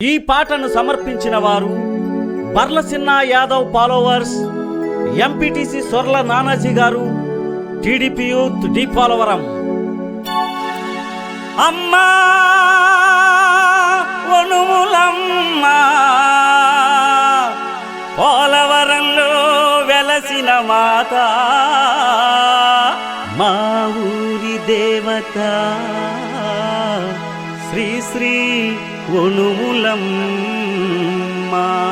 ఈ పాటను సమర్పించిన వారు బర్లసిన్న యాదవ్ ఫాలోవర్స్ ఎంపీటీసీ సొర్ల నానాజీ గారు టీడీపీ యూత్ డి ఫాలోవరం అమ్మా ఒనుములమ్మా పోలవరంలో వెలసిన మాత ఒనుములమ్మా పోలవరంలో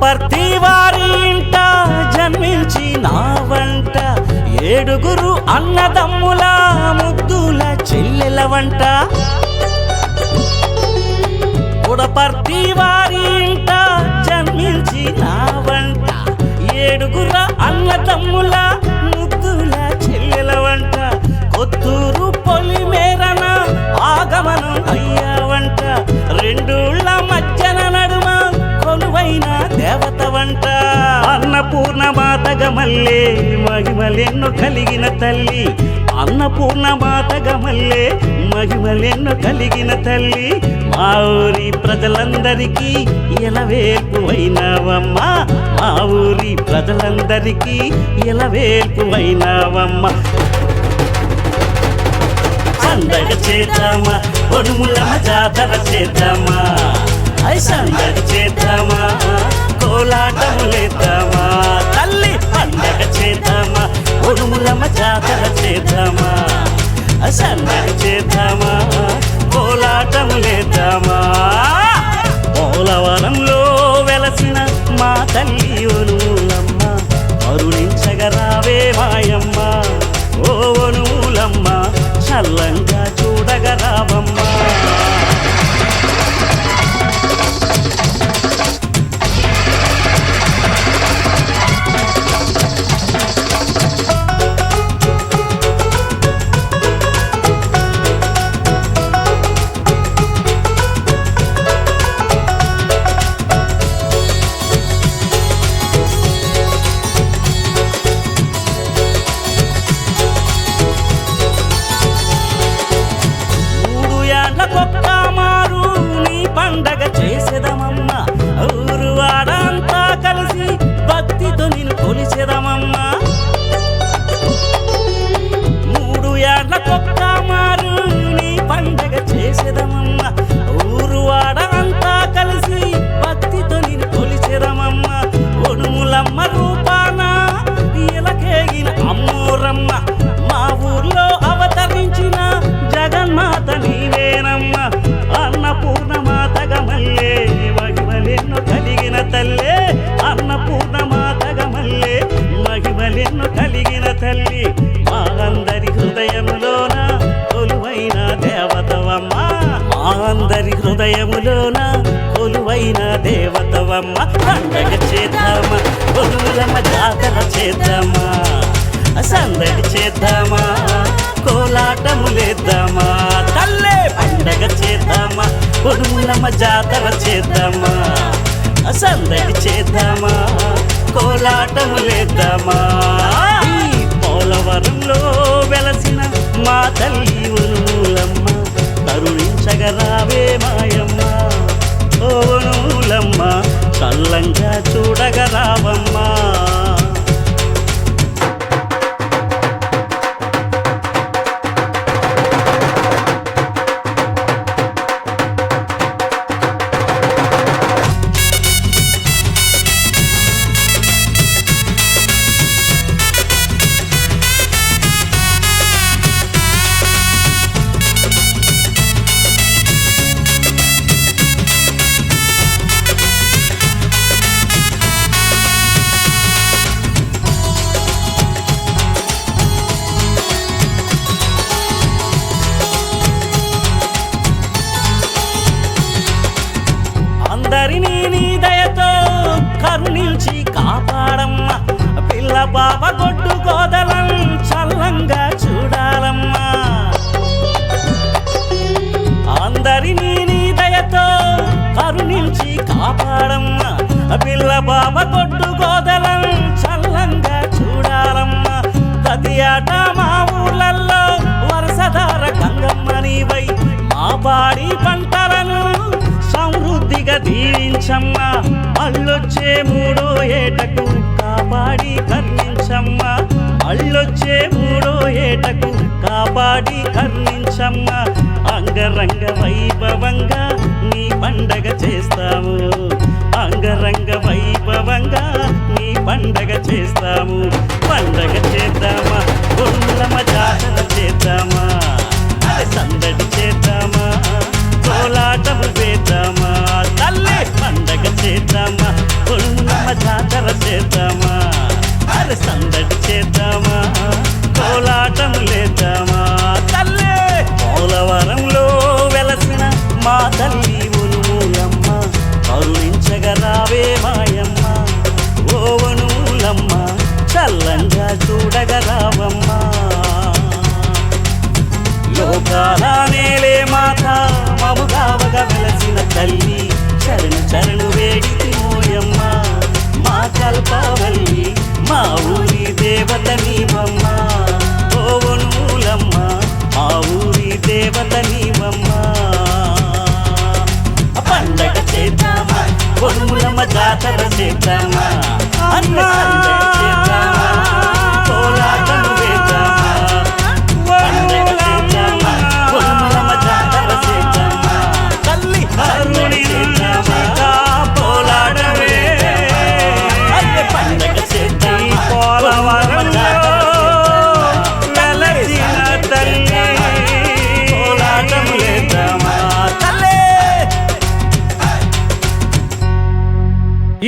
ప్రతి వారి ఇంట జన్మించి నా వంట ఏడుగురు అన్నదమ్ముల ముద్దుల చెల్లెల వంట. ప్రతి వారి ఇంట జన్మించి నా వంట ఏడుగుర అన్నదమ్ముల ముద్దుల చెల్లెల వంట. కొత్తూరు అన్నపూర్ణ మాతగ మల్లే మహిమలెన్ను కలిగిన తల్లి. అన్నపూర్ణ మాతగ మల్లే మహిమలెన్ను కలిగిన తల్లి. మా ఊరి ప్రజలందరికీ ఎలవేల్పువైనావమ్మా మా ఊరి ప్రజలందరికీ ఎలవేల్పువైనావమ్మా సందగ చేద్దామా కొడుములమ్మ జాతర చేద్దామా? సందగ చేద్దామా? కోలాటములేద్దామా? తల్లి పండగ చేద్దామా? ఉరుములమ్మ జాతర చేద్దామా? ఐ చేద్దామా? కోలాటం కోలాటములేద్దామా? పోలవరంలో వెలసిన మా తల్లి ఒనులమ్మ కరుణించగరావే మాయమ్మ. ఓ ఒనుములమ్మ చల్లంగా దయను కలిగిన తల్లి మా అందరి హృదయంలోన కొలువైన దేవతవమ్మ. మా అందరి హృదయములోన కొలువైన దేవతవమ్మ. పండగ చేద్దామా? కొలువులమ్మ జాతర చేద్దామా? సందడి చేద్దామా? కోలాటములేద్దామా తల్లే పండగ చేద్దామా? కొడుములమ్మ జాతర చేద్దామా? సందడి చేద్దామా? కోలాటములేద్దామా ఈ పోలవరంలో అందరినీ నీ దయతో కరుణించి కాపాడమ్మా. పిల్ల పాప గొడ్డు గోదలం చల్లంగా చూడాలమ్మా. అందరినీ నీ దయతో కరుణించి కాపాడమ్మా. పిల్ల బాబ గొడ్డు గోదలం దీవించమ్మా అల్లొచ్చే మూడో ఏటకు కాపాడి కర్ణించమ్మా. అల్లొచ్చే మూడో ఏటకు కాపాడి కర్ణించమ్మా. అంగరంగ వైభవంగా నీ పండగ చేస్తాము. అంగరంగ వైభవంగా నీ పండగ చేస్తాము. పండగ చేద్దామా? కొల్లమ జాతర చేద్దామా? సందడి చేద్దామా? కోలాటము చేద్దామా? తల్లి పండగ చేద్దామా? కొల్లమ జాతర చేద్దామా? అరే సందడి చేద్దామా? కోలాటము లేద్దామా? తల్లి పోలవరంలో వెలసిన మా తల్లి ఉనుమూలమ్మ కరుణించగరావే మాయమ్మ. ఓవనులమ్మ చల్లంగా చూడగరావమ్మా దేవత నీవమ్మా. పండగ చేద్దామా? కొడుములమ్మ జాతర చేద్దామా? అన్నా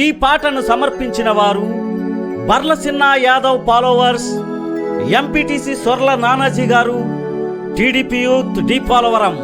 ఈ పాటను సమర్పించిన వారు బర్లసిన్న యాదవ్ ఫాలోవర్స్ ఎంపీటీసీ సొర్ల నానాజీ గారు టీడీపీ యూత్ డి పోలవరం.